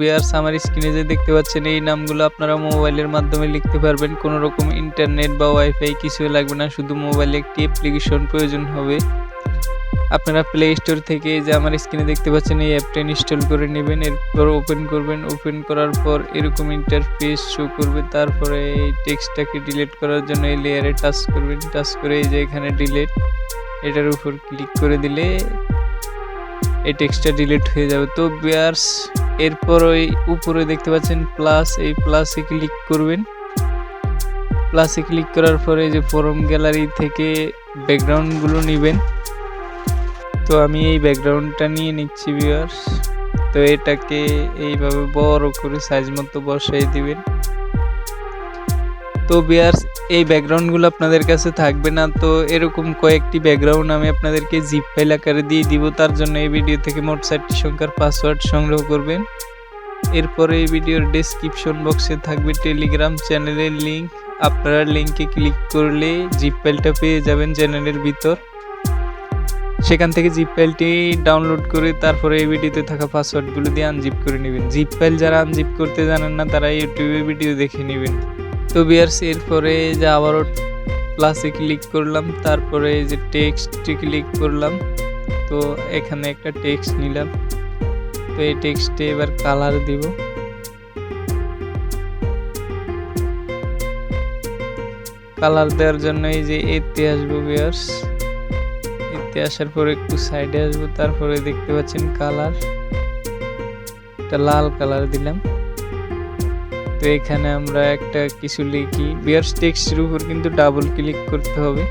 বিয়ার্স, আমার স্ক্রিনে যে দেখতে পাচ্ছেন, এই নামগুলো আপনারা মোবাইলের মাধ্যমে লিখতে পারবেন। কোনো রকম ইন্টারনেট বা ওয়াইফাই কিছু লাগবে না, শুধু মোবাইলে একটি অ্যাপ্লিকেশন প্রয়োজন হবে। আপনারা প্লে স্টোর থেকে যে আমার স্ক্রিনে দেখতে পাচ্ছেন, এই অ্যাপটা ইনস্টল করে নেবেন, এরপর ওপেন করবেন। ওপেন করার পর এরকম ইন্টারফেস শো করবে, তারপরে এই টেক্সটটাকে ডিলিট করার জন্য এই লেয়ারে টাচ করবেন। টাচ করে এই যে এখানে ডিলিট এটার উপর ক্লিক করে দিলে এই টেক্সটটা ডিলিট হয়ে যাবে। তো বিয়ার্স এরপর ওই উপরে দেখতে পাচ্ছেন প্লাস এই প্লাসে ক্লিক করবেন। প্লাসে ক্লিক করার পরে যে ফরম গ্যালারি থেকে ব্যাকগ্রাউন্ডগুলো নেবেন। তো আমি এই ব্যাকগ্রাউন্ডটা নিয়ে নিচ্ছি বিয়ার্স তো এটাকে এইভাবে বড় করে সাইজ মতো বসাই দিবেন। তো বিয়ার্স, এই ব্যাকগ্রাউন্ডগুলো আপনাদের কাছে থাকবে না, তো এরকম কয়েকটি ব্যাকগ্রাউন্ড আমি আপনাদেরকে জিপ ফাইল আকারে দিয়ে দিব, তার জন্য এই ভিডিও থেকে মোট চারটি সংখ্যার পাসওয়ার্ড সংগ্রহ করবেন। এরপরে এই ভিডিওর ডেসক্রিপশন বক্সে থাকবে টেলিগ্রাম চ্যানেলের লিংক আপনারা লিংকে ক্লিক করলে জিপ ফাইলটা পেয়ে যাবেন চ্যানেলের ভিতর। সেখান থেকে জিপ ফাইলটি ডাউনলোড করে তারপরে এই ভিডিওতে থাকা পাসওয়ার্ডগুলো দিয়ে আনজিপ করে নেবেন। জিপ ফাইল যারা আনজিপ করতে জানেন না, তারা ইউটিউবে ভিডিও দেখে নেবেন। তো বিয়ার্স এরপরে যে আবারও প্লাসে ক্লিক করলাম, তারপরে এই যে টেক্সটে ক্লিক করলাম, তো এখানে একটা টেক্সট নিলাম, তো এই টেক্সটে এবার কালার দিব। কালার দেওয়ার জন্য এই যে এতে আসব বিয়ার্স এতে আসার পরে একটু সাইডে আসব, তারপরে দেখতে পাচ্ছেন কালার একটা লাল কালার দিলাম। তো এখানে আমরা একটা কিছু লিখি। বিয়ার্স টেক্সটের উপর কিন্তু ডাবল ক্লিক করতে হবে।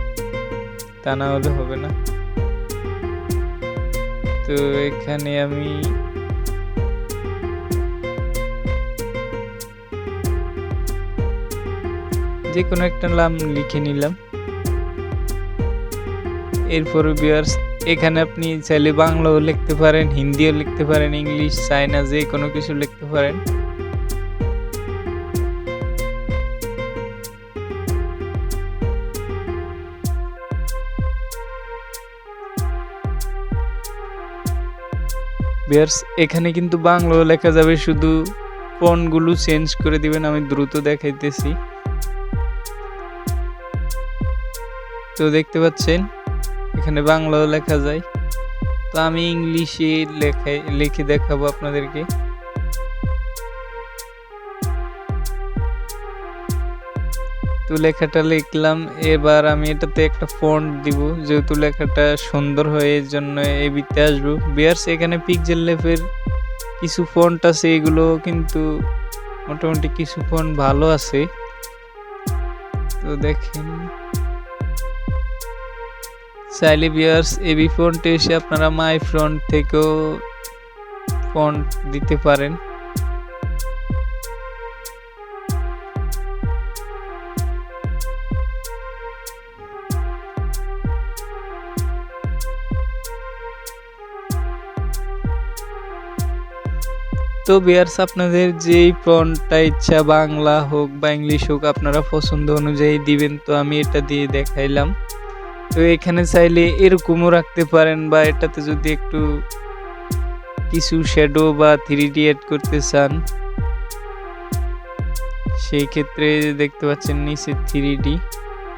তা না হলে হবে না। তো এখানে আমি যে কোনো একটা নাম লিখে নিলাম। এরপরে বিয়ার্স এখানে আপনি চাইলে বাংলাও লিখতে পারেন, হিন্দিও লিখতে পারেন, ইংলিশ চাইনা যে কোনো কিছু লিখতে পারেন। বিয়ার্স এখানে কিন্তু বাংলো লেখা যাবে, শুধু ফন্টগুলো চেঞ্জ করে দিবেন, আমি দ্রুত দেখাইতেছি। তো দেখতে পাচ্ছেন, এখানে বাংলাও লেখা যায়। তো আমি ইংলিশে লেখাই, লিখে দেখাবো আপনাদেরকে। তো লেখাটা লিখলাম, এবার আমি এটাতে একটা ফন্ট দিব। যেহেতু লেখাটা সুন্দর হয় এর জন্য এই বিতে আসব। বিয়ার্স, এখানে পিকজেল লেফের কিছু ফন্ট আছে, এগুলো কিন্তু মোটামুটি কিছু ফন্ট ভালো আছে। তো দেখেন। চাইলে বিয়ার্স এবি ফন্টে এসে আপনারা মাই ফ্রন্ট থেকেও ফন্ট দিতে পারেন। তো বিয়ার্স আপনাদের যেই ফন্টটা ইচ্ছা, বাংলা হোক বা ইংলিশ হোক, আপনারা পছন্দ অনুযায়ী দিবেন। তো আমি এটা দিয়ে দেখাইলাম। তো এখানে চাইলে এরকমও রাখতে পারেন বা এটাতে যদি একটু কিছু শ্যাডো বা থ্রি ডি অ্যাড করতে চান, সেই ক্ষেত্রে দেখতে পাচ্ছেন নিচে থ্রি ডি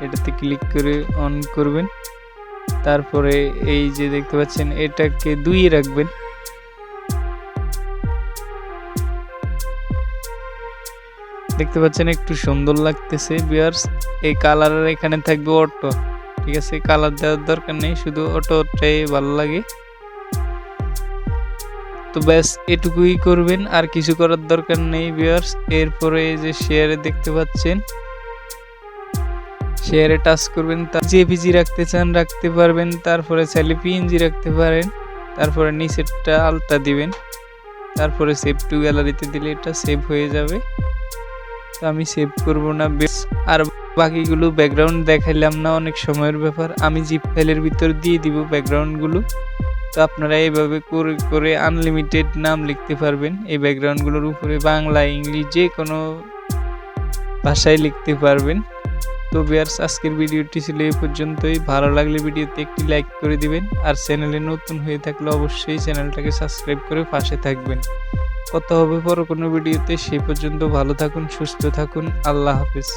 এটাতে ক্লিক করে অন করবেন। তারপরে এই যে দেখতে পাচ্ছেন, এটাকে দুই রাখবেন। দেখতে পাচ্ছেন একটু সুন্দর লাগতেছে বিয়ার্স এই কালারের এখানে থাকবে অটো ঠিক আছে? কালার দেওয়ার দরকার নেই, শুধু অটোটাই ভালো লাগে। তো ব্যাস, এটুকুই করবেন, আর কিছু করার দরকার নেই বিয়ার্স এরপরে যে শেয়ারে দেখতে পাচ্ছেন। শেয়ারে টাচ করবেন, তার জেপিজি রাখতে চান, রাখতে পারবেন। তারপরে চাইলে পিএনজি রাখতে পারেন। তারপরে নিচেরটা আলতা দিবেন। তারপরে সেভ টু গ্যালারিতে দিলে এটা সেভ হয়ে যাবে। তো আমি সেভ করব না, বেশ। আর বাকিগুলো ব্যাকগ্রাউন্ড দেখাইলাম না, অনেক সময়ের ব্যাপার। আমি জিপ ফাইলের ভিতর দিয়ে দিব ব্যাকগ্রাউন্ডগুলো তো আপনারা এইভাবে করে করে আনলিমিটেড নাম লিখতে পারবেন। এই ব্যাকগ্রাউন্ডগুলোর উপরে বাংলা, ইংলিশ যে কোনো ভাষায় লিখতে পারবেন। তো বিয়ার্স আজকের ভিডিওটি ছিল এই পর্যন্তই। ভালো লাগলে ভিডিওতে একটি লাইক করে দিবেন। আর চ্যানেলে নতুন হয়ে থাকলে অবশ্যই চ্যানেলটাকে সাবস্ক্রাইব করে পাশে থাকবেন। কথা হবে পর কোনো ভিডিওতে সেই পর্যন্ত ভালো থাকুন সুস্থ থাকুন আল্লাহ হাফিজ।